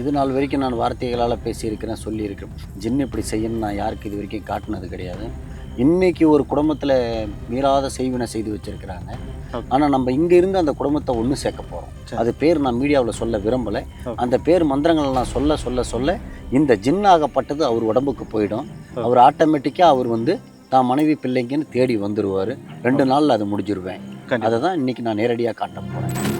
இது நாள் வரைக்கும் நான் வார்த்தைகளால் பேசியிருக்கிறேன் சொல்லியிருக்கிறேன். ஜின் இப்படி செய்யணும்னு நான் யாருக்கு இது வரைக்கும் காட்டினது கிடையாது. இன்னைக்கு ஒரு குடும்பத்தில் மீறாத செய்வினை செய்து வச்சிருக்கிறாங்க. ஆனால் நம்ம இங்கே இருந்து அந்த குடும்பத்தை ஒன்று சேர்க்க போகிறோம். அது பேர் நான் மீடியாவில் சொல்ல விரும்பலை. அந்த பேர் மந்திரங்களை நான் சொல்ல சொல்ல சொல்ல இந்த ஜின் ஆகப்பட்டது அவர் உடம்புக்கு போயிடும். அவர் ஆட்டோமேட்டிக்காக அவர் வந்து தான் மனைவி பிள்ளைங்கன்னு தேடி வந்துடுவார் ரெண்டு நாளில் அது முடிஞ்சிருவேன். அதை தான் இன்னைக்கு நான் நேரடியாக காட்ட போகிறேன்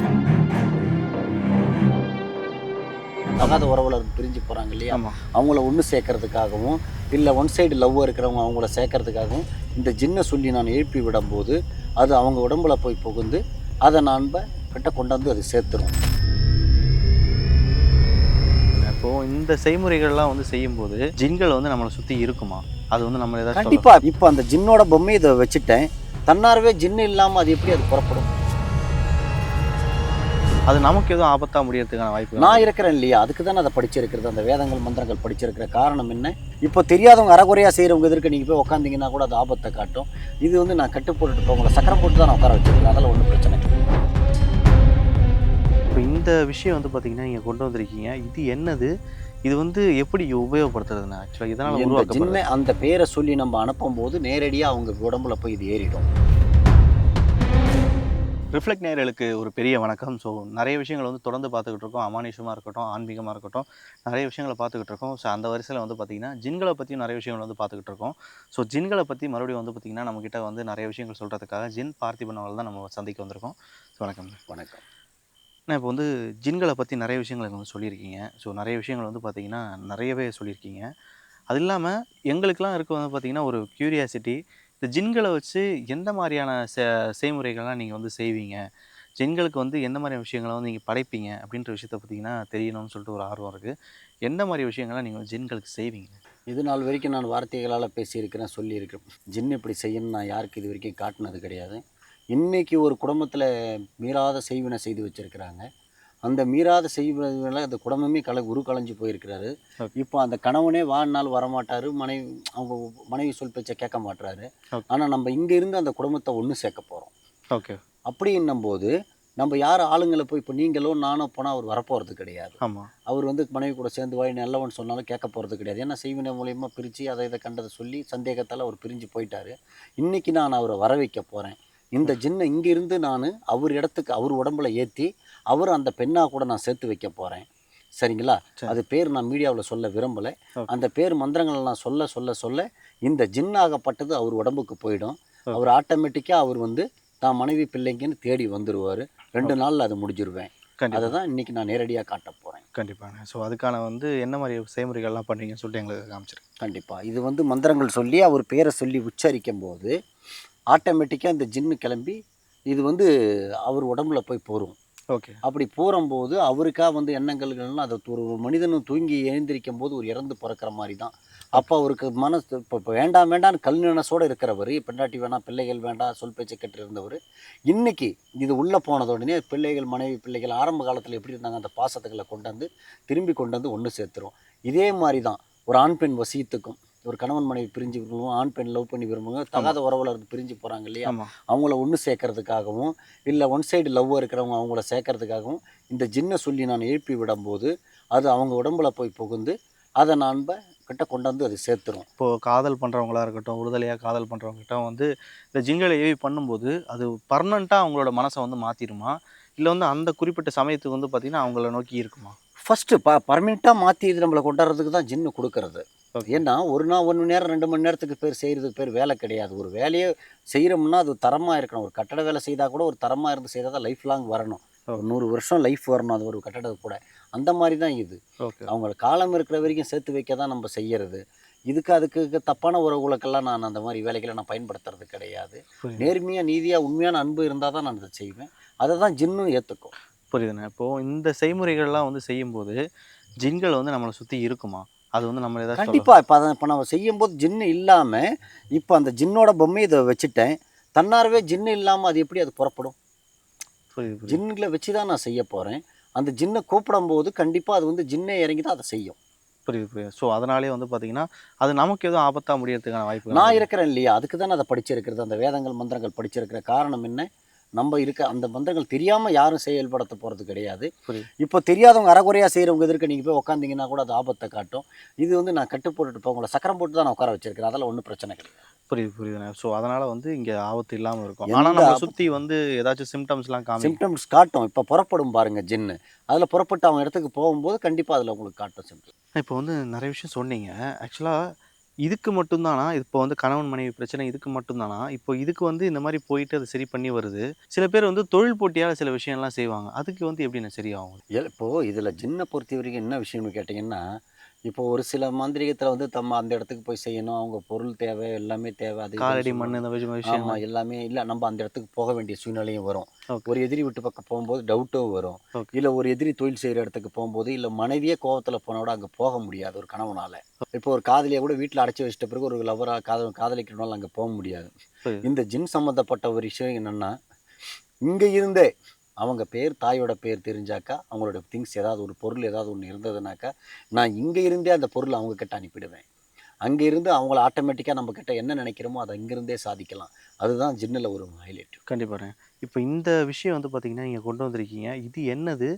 தகாத உறவுல பிரிஞ்சு போகிறாங்க இல்லையா? அவங்கள ஒன்று சேர்க்கறதுக்காகவும் இல்லை ஒன் சைடு லவ் இருக்கிறவங்க அவங்கள சேர்க்கறதுக்காகவும் இந்த ஜின்னை சொல்லி நான் எழுப்பி விடும்போது அது அவங்க உடம்புல போய் புகுந்து அதை நான் கிட்ட கொண்டு வந்து அது சேர்த்துரும். இப்போ இந்த செய்முறைகள்லாம் வந்து செய்யும்போது ஜின்கள் வந்து நம்மளை சுற்றி இருக்குமா? அது வந்து நம்ம ஏதாச்சும் சொல்ல- கண்டிப்பா. இப்போ அந்த ஜின்னோட பொம்மை இதை வச்சுட்டேன். தன்னார்வே ஜின்னு இல்லாமல் அது எப்படி அது புறப்படும்? அது நமக்கு எதுவும் ஆபத்தா முடியறதுக்கான வாய்ப்பு நான் இருக்கிறேன் இல்லையா? அதுக்கு தான் அதை படிச்சிருக்கிறது அந்த வேதங்கள் மந்திரங்கள் படிச்சிருக்கிற காரணம் என்ன? இப்போ தெரியாதவங்க அறகுறையாக செய்கிறவங்க எதிர்க்க நீங்கள் போய் உட்காந்தீங்கன்னா கூட அது ஆபத்தை காட்டும். இது வந்து நான் கட்டு போட்டுட்டு போவங்கள சக்கரம் போட்டு தான் நான் உட்கார வச்சிருக்கேன். அதெல்லாம் ஒன்றும் பிரச்சனை. இப்போ இந்த விஷயம் வந்து பார்த்தீங்கன்னா நீங்கள் கொண்டு வந்திருக்கீங்க. இது என்னது? இது வந்து எப்படி உபயோகப்படுத்துறதுன்னு ஆக்சுவலாக இதனால் அந்த பேரை சொல்லி நம்ம அனுப்பும்போது நேரடியாக அவங்க உடம்புல போய் இது ஏறிடும். ரிஃப்ளெக்ட் நேயர்களுக்கு ஒரு பெரிய வணக்கம். ஸோ நிறைய விஷயங்கள் வந்து தொடர்ந்து பார்த்துக்கிட்டு இருக்கோம். அமானுஷமாக இருக்கட்டும் ஆன்மீகமாக இருக்கட்டும். நிறைய விஷயங்களை பார்த்துக்கிட்டு இருக்கோம். ஸோ அந்த வரிசையில் வந்து பார்த்திங்கன்னா ஜின்களை பற்றியும் நிறைய விஷயங்கள் வந்து பார்த்துக்கிட்டு இருக்கோம். ஸோ ஜின்களை பற்றி மறுபடியும் வந்து பார்த்திங்கன்னா நம்மக்கிட்ட வந்து நிறைய விஷயங்கள் சொல்கிறதுக்காக ஜின் பார்த்திபன் அவர்கள் தான் நம்ம சந்திக்க வந்திருக்கோம். ஸோ வணக்கம். வணக்கம். நான் இப்போ வந்து ஜின்களை பற்றி நிறைய விஷயங்கள் வந்து சொல்லியிருக்கீங்க. ஸோ நிறைய விஷயங்கள் வந்து பார்த்தீங்கன்னா நிறையவே சொல்லியிருக்கீங்க. அது இல்லாமல் எங்களுக்கெல்லாம் இருக்க வந்து பார்த்தீங்கன்னா ஒரு க்யூரியாசிட்டி இந்த ஜின்களை வச்சு எந்த மாதிரியான செ செய்முறைகள்லாம் நீங்கள் வந்து செய்வீங்க? ஜின்களுக்கு வந்து எந்த மாதிரியான விஷயங்களை வந்து நீங்கள் படைப்பீங்க? அப்படின்ற விஷயத்த பார்த்தீங்கன்னா தெரியணும்னு சொல்லிட்டு ஒரு ஆர்வம் இருக்குது எந்த மாதிரி விஷயங்கள்லாம் நீங்கள் ஜின்களுக்கு செய்வீங்க? இது நாள் வரைக்கும் நான் வார்த்தைகளால் பேசியிருக்கிறேன் சொல்லியிருக்கிறேன். ஜின் இப்படி செய்யணும்னு நான் யாருக்கு இது வரைக்கும் காட்டினது கிடையாது. இன்றைக்கி ஒரு குடும்பத்தில் மீறாத செய்வினை செய்து வச்சிருக்கிறாங்க. அந்த மீறாத செய்வினை அந்த குடும்பமே கலை உரு கலைஞ்சு போயிருக்கிறாரு. இப்போ அந்த கணவனே வாழ்நாள் வரமாட்டாரு மனைவி அவங்க மனைவி சொல் பேச்சை கேட்க Okay. ஆனால் நம்ம இங்கே இருந்து அந்த குடும்பத்தை ஒன்று சேர்க்க போகிறோம் ஓகே. அப்படின்னும் போது நம்ம யார் ஆளுங்களை போய் இப்போ நீங்களோ நானோ போனால் அவர் வரப்போகிறது கிடையாது. அவர் வந்து மனைவி கூட சேர்ந்து வாய் நல்லவன் சொன்னாலும் கேட்க போகிறது கிடையாது. ஏன்னா செய்வினை மூலியமாக பிரித்து அதை இதை கண்டதை சொல்லி சந்தேகத்தால் அவர் பிரிஞ்சு போயிட்டாரு. இன்னைக்கு நான் அவரை வர வைக்க போகிறேன் இந்த ஜின்னை இங்கிருந்து நான் அவர் இடத்துக்கு அவர் உடம்புல ஏற்றி அவர் அந்த பெண்ணாக கூட நான் சேர்த்து வைக்க போகிறேன் சரிங்களா? சரி. அது பேர் நான் மீடியாவில் சொல்ல விரும்பலை. அந்த பேர் மந்திரங்களை நான் சொல்ல சொல்ல சொல்ல இந்த ஜின்னாகப்பட்டது அவர் உடம்புக்கு போயிடும். அவர் ஆட்டோமேட்டிக்காக அவர் வந்து தான் மனைவி பிள்ளைங்கன்னு தேடி வந்துடுவார் ரெண்டு நாளில் அது முடிஞ்சிருவேன். அதை தான் இன்னைக்கு நான் நேரடியாக காட்ட போகிறேன் கண்டிப்பாங்க. ஸோ அதுக்கான வந்து என்ன மாதிரி செய்முறைகள்லாம் பண்ணுறீங்கன்னு சொல்லிட்டு எங்களுக்கு காமிச்சிருக்கேன் கண்டிப்பாக இது வந்து மந்திரங்கள் சொல்லி அவர் பேரை சொல்லி உச்சரிக்கும் போது ஆட்டோமேட்டிக்காக இந்த ஜின்னு கிளம்பி இது வந்து அவர் உடம்புல போய் போரும். ஓகே. அப்படி போகும்போது அவருக்காக வந்து எண்ணங்கள்கள்லாம் அதை ஒரு மனிதனும் தூங்கி எழுந்திருக்கும் போது ஒரு இறந்து பிறக்கிற மாதிரி தான் அப்போ அவருக்கு மனசு இப்போ இப்போ வேண்டாம் வேண்டாம் கல்நினசோடு இருக்கிறவர் பெண்டாட்டி வேணாம் பிள்ளைகள் வேண்டாம் சொல் பேச்சை கட்டு இருந்தவர் இன்றைக்கி இது உள்ளே போனதோடனே பிள்ளைகள் மனைவி பிள்ளைகள் ஆரம்ப காலத்தில் எப்படி இருந்தாங்க அந்த பாசத்துக்களை கொண்டு வந்து திரும்பி கொண்டு வந்து ஒன்று சேர்த்துரும். இதே மாதிரி தான் ஒரு ஆண் பெண் வசியத்துக்கும். ஒரு கணவன் மனைவி பிரிஞ்சு விரும்புவோம் ஆண் பெண் லவ் பண்ணி விரும்புவாங்க தகாத உறவுல இருந்து பிரிஞ்சு போகிறாங்க இல்லையா? அவங்கள ஒன்று சேர்க்கறதுக்காகவும் இல்லை ஒன் சைடு லவ் இருக்கிறவங்க அவங்கள சேர்க்கறதுக்காகவும் இந்த ஜின்னை சொல்லி நான் எழுப்பி விடும்போது அது அவங்க உடம்புல போய் புகுந்து அதை நான் கிட்ட கொண்டு வந்து அது சேர்த்துரும். இப்போது காதல் பண்ணுறவங்களா இருக்கட்டும் உறுதலையாக காதல் பண்ணுறவங்ககிட்ட வந்து இந்த ஜிங்களை ஏவி பண்ணும்போது அது பர்மனெண்ட்டாக அவங்களோட மனசை வந்து மாற்றிடுமா இல்லை வந்து அந்த குறிப்பிட்ட சமயத்துக்கு வந்து பார்த்திங்கன்னா அவங்கள நோக்கி இருக்குமா? ஃபஸ்ட்டு ப பர்மனெண்ட்டாக மாற்றி இது நம்மளை கொண்டாடுறதுக்கு தான் ஜின்னு கொடுக்கறது. ஏன்னா ஒரு நாள் ஒரு மணி நேரம் ரெண்டு மணி நேரத்துக்கு பேர் செய்கிறதுக்கு பேர் வேலை கிடையாது. ஒரு வேலையை செய்கிறோம்னா அது தரமாக இருக்கணும். ஒரு கட்டட வேலை செய்தால் கூட ஒரு தரமாக இருந்து செய்தால் தான் லைஃப் லாங் வரணும். ஒரு. நூறு வருஷம் லைஃப் வரணும் அது ஒரு கட்டடம் கூட. அந்த மாதிரி தான் இது. ஓகே. அவங்க காலம் இருக்கிற வரைக்கும் சேர்த்து வைக்க தான் நம்ம செய்யறது. இதுக்கு அதுக்கு தப்பான உறவுகளுக்கெல்லாம் நான் அந்த மாதிரி வேலைகளை நான் பயன்படுத்துறது கிடையாது. நேர்மையாக நீதியாக உண்மையான அன்பு இருந்தால் தான் நான் அதை செய்வேன். அதை தான் ஜின்னும் ஏற்றுக்கும் புரியுதுண்ணே. இப்போது இந்த செய்முறைகள்லாம் வந்து செய்யும்போது ஜின்கள் வந்து நம்மளை சுற்றி இருக்குமா? அது வந்து நம்ம சொல்ல- கண்டிப்பாக இப்போ அதை இப்போ நம்ம செய்யும்போது ஜின்னு இல்லாமல் இப்போ அந்த ஜின்னோட பொம்மை இதை வச்சுட்டேன். தன்னார்வே ஜின்னு இல்லாமல் அது எப்படி அது புறப்படும்? ஜின்களை வச்சு தான் நான் செய்ய போகிறேன் அந்த ஜின்னை கூப்பிடும்போது கண்டிப்பாக அது வந்து ஜின்னே இறங்கி தான் அதை செய்யும். புரியுது புரியுது. ஸோ அதனாலே வந்து பார்த்தீங்கன்னா அது நமக்கு எதுவும் ஆபத்தாக முடியறதுக்கான வாய்ப்பு நான் இருக்கிறேன் இல்லையா? அதுக்கு தான் அதை படிச்சிருக்கிறது. அந்த வேதங்கள் மந்திரங்கள் படிச்சிருக்கிற காரணம் என்ன? நம்ம இருக்க அந்த மந்திரங்கள் தெரியாமல் யாரும் செயல்படுத்த போகிறது கிடையாது. இப்போ தெரியாதவங்க அறகுறையாக செய்கிறவங்க எதிர்க்க நீங்கள் போய் உட்காந்தீங்கன்னா கூட அது ஆபத்தை காட்டும். இது வந்து நான் கட்டு போட்டுட்டு போகல சக்கரம் போட்டு தான் நான் உட்கார வச்சிருக்கிறேன் அதெல்லாம் ஒன்றும் பிரச்சனை கிடையாது. புரியுது புரியுதுண்ணே ஸோ அதனால வந்து இங்கே ஆபத்து இல்லாமல் இருக்கும். ஆனால் நம்ம சுற்றி வந்து ஏதாச்சும் சிம்டம்ஸ்லாம் காமி சிம்டம்ஸ் காட்டும். இப்போ புறப்படும் பாருங்க ஜின்னு. அதில் புறப்பட்டு அவங்க இடத்துக்கு போகும்போது கண்டிப்பாக அதில் உங்களுக்கு காட்டும் சிம்டம் இப்போ வந்து நிறைய விஷயம் சொன்னீங்க. ஆக்சுவலாக இதுக்கு மட்டும்தானா? இப்போ வந்து கணவன் மனைவி பிரச்சனை இதுக்கு மட்டும்தானா? இப்போ இதுக்கு வந்து இந்த மாதிரி போயிட்டு அதை சரி பண்ணி வருது. சில பேர் வந்து தொழில் போட்டியால் சில விஷயம்லாம் செய்வாங்க. அதுக்கு வந்து எப்படிண்ணே சரியாகும்? இப்போது இதில் ஜின்னை பொறுத்த வரைக்கும் என்ன விஷயம்னு கேட்டிங்கன்னா இப்போ ஒரு சில மாந்திரிகத்தில் வந்து தம்ம அந்த இடத்துக்கு போய் செய்யணும். அவங்க பொருள் தேவை எல்லாமே தேவை. அது காலடி. மண் இந்த விஷயம். ஆமாம் எல்லாமே இல்லை. நம்ம அந்த இடத்துக்கு போக வேண்டிய சூழ்நிலையும் வரும். ஒரு எதிரி விட்டு பக்கம் போகும்போது டவுட்டும் வரும். இல்லை ஒரு எதிரி தொழில் செய்கிற இடத்துக்கு போகும்போது இல்லை மனைவியே கோவத்தில் போனா கூட அங்கே போக முடியாது ஒரு கணவனால இப்போ ஒரு காதலியை கூட வீட்டில் அடைச்சி வச்சிட்ட பிறகு ஒரு லவராக காதல் காதலிக்கணும்னாலும் அங்கே போக முடியாது. இந்த ஜின் சம்மந்தப்பட்ட ஒரு விஷயம் என்னென்னா இங்கே இருந்தே அவங்க பேர் தாயோட பேர் தெரிஞ்சாக்கா அவங்களோட திங்ஸ் ஏதாவது ஒரு பொருள் ஏதாவது ஒன்று இருந்ததுனாக்கா நான் இங்கே இருந்தே அந்த பொருளை அவங்க கிட்ட அனுப்பிடுவேன். அங்கே இருந்து அவங்கள ஆட்டோமேட்டிக்காக நம்ம கிட்ட என்ன நினைக்கிறோமோ அதை இங்கிருந்தே சாதிக்கலாம். அதுதான் ஜின்னில் ஒரு ஹைலைட் கண்டிப்பாக இப்போ இந்த விஷயம் வந்து பார்த்தீங்கன்னா நீங்கள் கொண்டு வந்திருக்கீங்க. இது என்னது?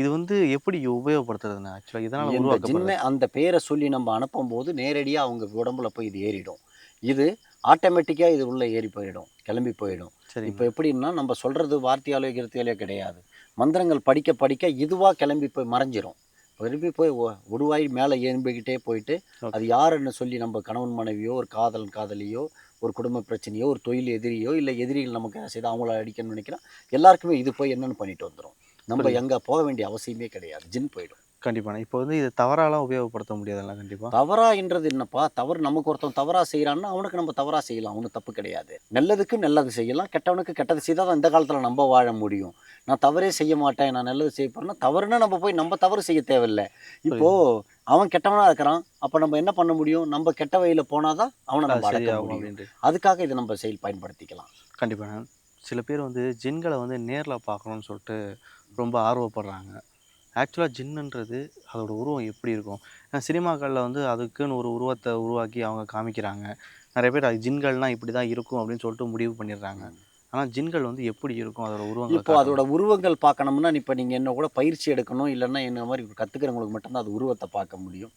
இது வந்து எப்படி உபயோகப்படுத்துறதுண்ணே ஆக்சுவலாக இதனால் உருவாக்கப்படுறது? ஜின்னை அந்த பேரை சொல்லி நம்ம அனுப்பும்போது நேரடியாக அவங்க உடம்புல போய் இது ஏறிடும். இது ஆட்டோமேட்டிக்காக இது உள்ளே ஏறி போயிடும் கிளம்பி போயிடும். சரி இப்போ எப்படின்னா நம்ம சொல்கிறது வார்த்தையாலோ கிருத்தியாலோ கிடையாது. மந்திரங்கள் படிக்க படிக்க இதுவாக கிளம்பி போய் மறைஞ்சிரும். திருப்பி போய் உருவாய் மேலே ஏம்பிக்கிட்டே போயிட்டு. அது யாருன்னு சொல்லி நம்ம கணவன் மனைவியோ ஒரு காதலன் காதலியோ ஒரு குடும்ப பிரச்சனையோ ஒரு தொழில் எதிரியோ இல்லை எதிரிகள் நமக்கு என்ன செய்து அவங்கள அடிக்கணும்னு நினைக்கிறோம் எல்லாருக்குமே இது போய் என்னென்னு பண்ணிட்டு வந்துடும் நம்ம. எங்கே போக வேண்டிய அவசியமே கிடையாது. ஜின் போயிடும். கண்டிப்பாண்ணே இப்போ வந்து இது தவறாலாம் உபயோகப்படுத்த முடியாதுல்ல கண்டிப்பாக தவறான்றது என்னப்பா? தவறு நமக்கு ஒருத்தன் தவறா செய்கிறான்னா அவனுக்கு நம்ம தவறா செய்யலாம். ஒன்றும் தப்பு கிடையாது. நல்லதுக்கு நல்லது செய்யலாம். கெட்டவனுக்கு கெட்டது செய்தால் தான் இந்த காலத்தில் நம்ம வாழ முடியும். நான் தவறே செய்ய மாட்டேன். நான் நல்லது செய்ய போறேன்னா தவறுனா நம்ம போய் நம்ம தவறு செய்ய தேவையில்லை. இப்போ அவன் கெட்டவனா இருக்கிறான். அப்போ நம்ம என்ன பண்ண முடியும்? நம்ம கெட்ட வழியில் போனாதான் அவனை நம்ம அடக்க முடியும். அதுக்காக இதை நம்ம செயல் பயன்படுத்திக்கலாம். கண்டிப்பாக சில பேர் வந்து ஜின்களை வந்து நேரில் பார்க்கணும்னு சொல்லிட்டு ரொம்ப ஆர்வப்படுறாங்க. ஆக்சுவலாக ஜின்னுன்றது அதோட உருவம் எப்படி இருக்கும்? சினிமாக்களில் வந்து அதுக்குன்னு ஒரு உருவத்தை உருவாக்கி அவங்க காமிக்கிறாங்க. நிறைய பேர் அது ஜின்கள்லாம் இப்படி தான் இருக்கும் அப்படின்னு சொல்லிட்டு முடிவு பண்ணிடுறாங்க. ஆனால் ஜின்கள் வந்து எப்படி இருக்கும்? அதோட உருவங்கள் இப்போ அதோட உருவங்கள் பார்க்கணும்னா இப்போ நீங்கள் என்ன கூட பயிற்சி எடுக்கணும் இல்லைன்னா என்ன மாதிரி கற்றுக்கிறவங்களுக்கு மட்டும்தான் அது உருவத்தை பார்க்க முடியும்.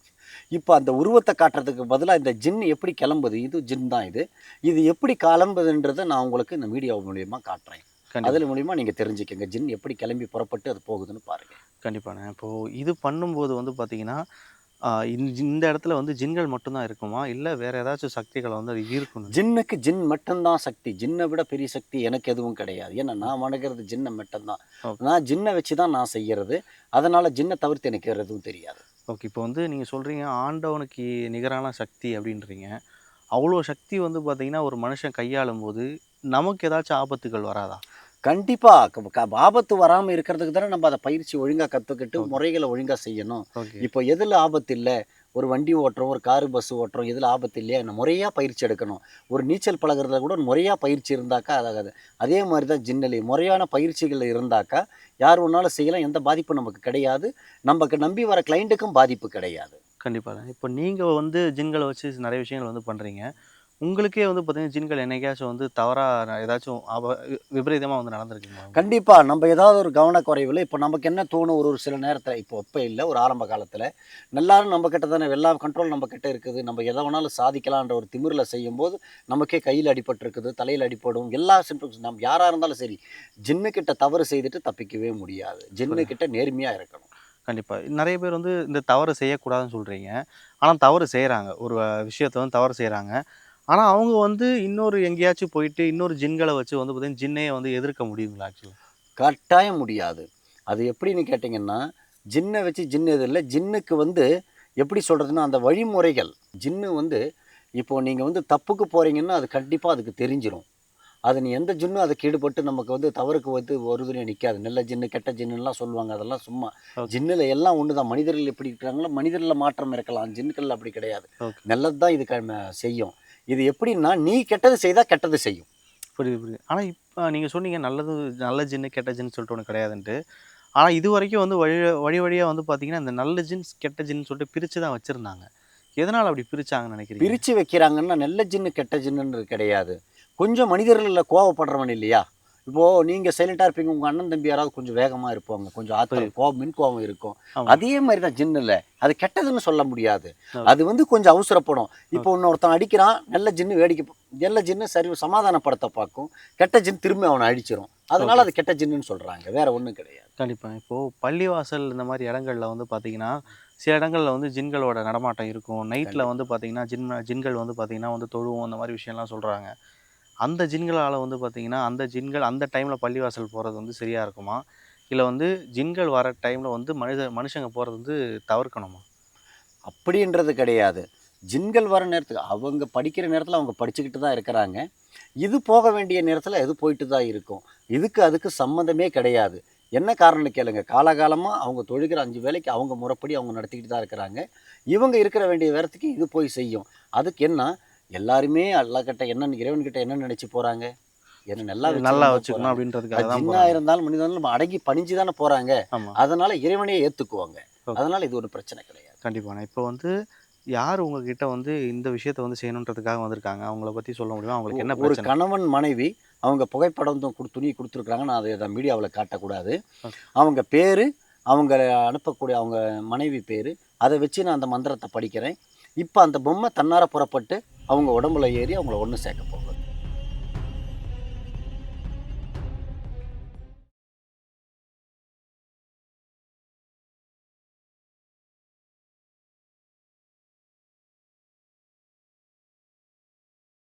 இப்போ அந்த உருவத்தை காட்டுறதுக்கு பதிலாக இந்த ஜின் எப்படி கிளம்புது? இது ஜின் தான் இது. இது எப்படி கிளம்புதுன்றதை நான் உங்களுக்கு இந்த வீடியோ மூலியமாக காட்டுறேன். அதில் மூலியமாக நீங்கள் தெரிஞ்சுக்கங்க. ஜின் எப்படி கிளம்பி புறப்பட்டு அது போகுதுன்னு பாருங்கள் கண்டிப்பாண்ணே இப்போது இது பண்ணும்போது வந்து பார்த்தீங்கன்னா இந்த இடத்துல வந்து ஜின்கள் மட்டும்தான் இருக்குமா? இல்லை வேற ஏதாச்சும் சக்திகளை வந்து அது ஈர்க்கணும்? ஜின்னுக்கு ஜின் மட்டும்தான் சக்தி. ஜின்னை விட பெரிய சக்தி எனக்கு எதுவும் கிடையாது. ஏன்னா நான் வணங்குறது ஜின்னை மட்டும்தான். நான் ஜின்னை வச்சு தான் நான் செய்யறது. அதனால் ஜின்னை தவிர்த்து எனக்கு வேறு எதுவும் தெரியாது. ஓகே. இப்போ வந்து நீங்கள் சொல்கிறீங்க ஆண்டவனுக்கு நிகரான சக்தி அப்படின்றீங்க. அவ்வளோ சக்தி வந்து பார்த்தீங்கன்னா ஒரு மனுஷன் கையாளும் போது நமக்கு ஏதாச்சும் ஆபத்துகள் வராதா? கண்டிப்பாக ஆபத்து வராமல் இருக்கிறதுக்கு தானே நம்ம அதை பயிற்சி ஒழுங்காக கற்றுக்கிட்டு. முறைகளை ஒழுங்காக செய்யணும். இப்போ எதில் ஆபத்து இல்லை? ஒரு வண்டி ஓட்டுறோம் ஒரு காரு பஸ் ஓட்டுறோம் எதில் ஆபத்து இல்லையா? முறையாக பயிற்சி எடுக்கணும். ஒரு நீச்சல் பழகுறதுல கூட முறையாக பயிற்சி இருந்தாக்கா அதாகாது அதே மாதிரி தான் ஜின்னலி முறையான பயிற்சிகள் இருந்தாக்கா யார் ஒன்றாலும் செய்யலாம் எந்த பாதிப்பும் நமக்கு கிடையாது. நமக்கு நம்பி வர கிளைண்ட்டுக்கும் பாதிப்பு கிடையாது. கண்டிப்பாக இப்போ நீங்கள் வந்து ஜின்களை வச்சு நிறைய விஷயங்கள் வந்து பண்ணுறீங்க உங்களுக்கே வந்து பார்த்தீங்கன்னா ஜின்கள் என்னைக்காச்சும் வந்து தவறாக ஏதாச்சும் விபரீதமாக வந்து நடந்திருக்குங்களா? கண்டிப்பாக நம்ம ஏதாவது ஒரு கவனக்குறைவில் இப்போ நமக்கு என்ன தோணும் ஒரு ஒரு சில நேரத்தில் இப்போ இப்போ இல்லை ஒரு ஆரம்ப காலத்தில் எல்லாரும் நம்ம கிட்ட தானே எல்லா கண்ட்ரோல் நம்ம கிட்ட இருக்குது. நம்ம எதை வேணாலும் சாதிக்கலான்ற ஒரு திமிரில் செய்யும்போது நமக்கே கையில் அடிபட்டிருக்குது தலையில் அடிபடும் எல்லா சிம்டம்ஸ் நம்ம யாராக இருந்தாலும் சரி ஜின்னு கிட்ட தவறு செய்துட்டு தப்பிக்கவே முடியாது. ஜின்னு கிட்ட நேர்மையாக இருக்கணும். கண்டிப்பாக நிறைய பேர் வந்து இந்த தவறு செய்யக்கூடாதுன்னு சொல்கிறீங்க ஆனால் தவறு செய்கிறாங்க ஒரு விஷயத்தை வந்து தவறு செய்கிறாங்க ஆனால் அவங்க வந்து இன்னொரு எங்கேயாச்சும் போயிட்டு இன்னொரு ஜின்களை வச்சு வந்து பார்த்தீங்கன்னா ஜின்னையை வந்து எதிர்க்க முடியுங்களா ஆக்சுவலாக கட்டாயம் முடியாது. அது எப்படின்னு கேட்டிங்கன்னா ஜின்னை வச்சு ஜின்னு எது இல்லை ஜின்னுக்கு வந்து எப்படி சொல்கிறதுன்னா அந்த வழிமுறைகள். ஜின்னு வந்து இப்போது நீங்கள் வந்து தப்புக்கு போகிறீங்கன்னா அது கண்டிப்பாக அதுக்கு தெரிஞ்சிரும். அது நீ எந்த ஜின்னும் அதுக்கு ஈடுபட்டு நமக்கு வந்து தவறுக்கு வந்து ஒருதுணையாக நிற்காது நல்ல ஜின்னு கெட்ட ஜின்னுலாம் சொல்லுவாங்க அதெல்லாம் சும்மா. ஜின்னில் எல்லாம் ஒன்று தான் மனிதர்கள் எப்படி இருக்கிறாங்களோ மனிதரில் மாற்றம் இருக்கலாம். ஜின்னுக்கள் அப்படி கிடையாது. நல்லது தான் இது செய்யும். இது எப்படின்னா நீ கெட்டது செய்தால் கெட்டது செய்யும். புரியுது புரியுது. ஆனால் இப்போ நீங்கள் சொன்னீங்க நல்லது நல்ல ஜின்னு கெட்ட ஜின்னு சொல்லிட்டு ஒன்று கிடையாதுன்ட்டு. ஆனால் இது வரைக்கும் வந்து வழி வழி வழியாக வந்து பார்த்தீங்கன்னா இந்த நல்ல ஜின்ஸ் கெட்ட ஜின்னு சொல்லிட்டு பிரித்து தான் வச்சுருந்தாங்க. எதனால் அப்படி பிரிச்சாங்கன்னு நினைக்கிறீங்க? பிரித்து வைக்கிறாங்கன்னா நல்ல ஜின்னு கெட்ட ஜின்னுன்னு கிடையாது. கொஞ்சம் மனிதர்களில் கோவப்படுறவன் இல்லையா? இப்போ நீங்க சைலண்டா இருப்பீங்க. உங்க அண்ணன் தம்பி யாராவது கொஞ்சம் வேகமா இருப்பாங்க. கொஞ்சம் ஆத்திரம் கோபம் மின் கோபம் இருக்கும். அதே மாதிரி தான் ஜின்னு இல்ல அது கெட்டதுன்னு சொல்ல முடியாது. அது வந்து கொஞ்சம் அவசரப்படும். இப்போ இன்னொருத்தன் அடிக்கிறான். நல்ல ஜின்னு வேடிக்கை நல்ல ஜின்னு சரி சமாதானப்படுத்த பார்க்கும். கெட்ட ஜின் திரும்பி அவனை அடிச்சிரும். அதனால அது கெட்ட ஜின்னுன்னு சொல்றாங்க. வேற ஒண்ணும் கிடையாது. கண்டிப்பாக இப்போது பள்ளிவாசல் இந்த மாதிரி இடங்கள்ல வந்து பார்த்தீங்கன்னா சில இடங்கள்ல வந்து ஜின்களோட நடமாட்டம் இருக்கும். நைட்டில் வந்து பார்த்தீங்கன்னா ஜின் ஜின்கள் வந்து பார்த்தீங்கன்னா வந்து தொழுவும். அந்த மாதிரி விஷயம்லாம் சொல்கிறாங்க அந்த ஜின்களால் வந்து பார்த்திங்கன்னா அந்த ஜின்கள் அந்த டைமில் பள்ளிவாசல் போகிறது வந்து சரியாக இருக்குமா? இல்லை வந்து ஜின்கள் வர டைமில் வந்து மனித மனுஷங்க போகிறது வந்து தவிர்க்கணுமா? அப்படின்றது கிடையாது. ஜின்கள் வர நேரத்துக்கு அவங்க படிக்கிற நேரத்தில் அவங்க படிச்சுக்கிட்டு தான் இருக்கிறாங்க. இது போக வேண்டிய நேரத்தில் இது போயிட்டு தான் இருக்கும். இதுக்கு அதுக்கு சம்மந்தமே கிடையாது. என்ன காரணம் கேளுங்க. காலகாலமாக அவங்க தொழுகிற அஞ்சு வேலைக்கு அவங்க முறைப்படி அவங்க நடத்திக்கிட்டு தான் இருக்கிறாங்க. இவங்க இருக்கிற வேண்டிய நேரத்துக்கு இது போய் செய்யும். அதுக்கு என்ன? எல்லாருமே அல்லா கிட்ட என்ன இறைவன் கிட்ட என்ன நினைச்சு போறாங்க. என்ன நல்லா நல்லா வச்சுக்கணும். அப்படின்றதுக்காக போகிறாங்க இருந்தாலும் மனிதனும் நம்ம அடங்கி பணிஞ்சு தானே போறாங்க. அதனால இறைவனையே ஏத்துக்குவாங்க. அதனால இது ஒரு பிரச்சனை கிடையாது. கண்டிப்பாண்ணா இப்போ வந்து யார் உங்ககிட்ட வந்து இந்த விஷயத்தை வந்து செய்யணுன்றதுக்காக வந்திருக்காங்க? அவங்கள பற்றி சொல்ல முடியுமா? அவங்களுக்கு என்ன ஒரு கணவன் மனைவி அவங்க புகைப்படம் துணி கொடுத்துருக்காங்க நான் அதை மீடியாவில் காட்டக்கூடாது. அவங்க பேர் அவங்க அனுப்பக்கூடிய அவங்க மனைவி பேர் அதை வச்சு நான் அந்த மந்திரத்தை படிக்கிறேன். இப்போ அந்த பொம்மை தன்னார புறப்பட்டு அவங்க உடம்புல ஏறி அவங்கள ஒன்று சேர்க்க போகுது.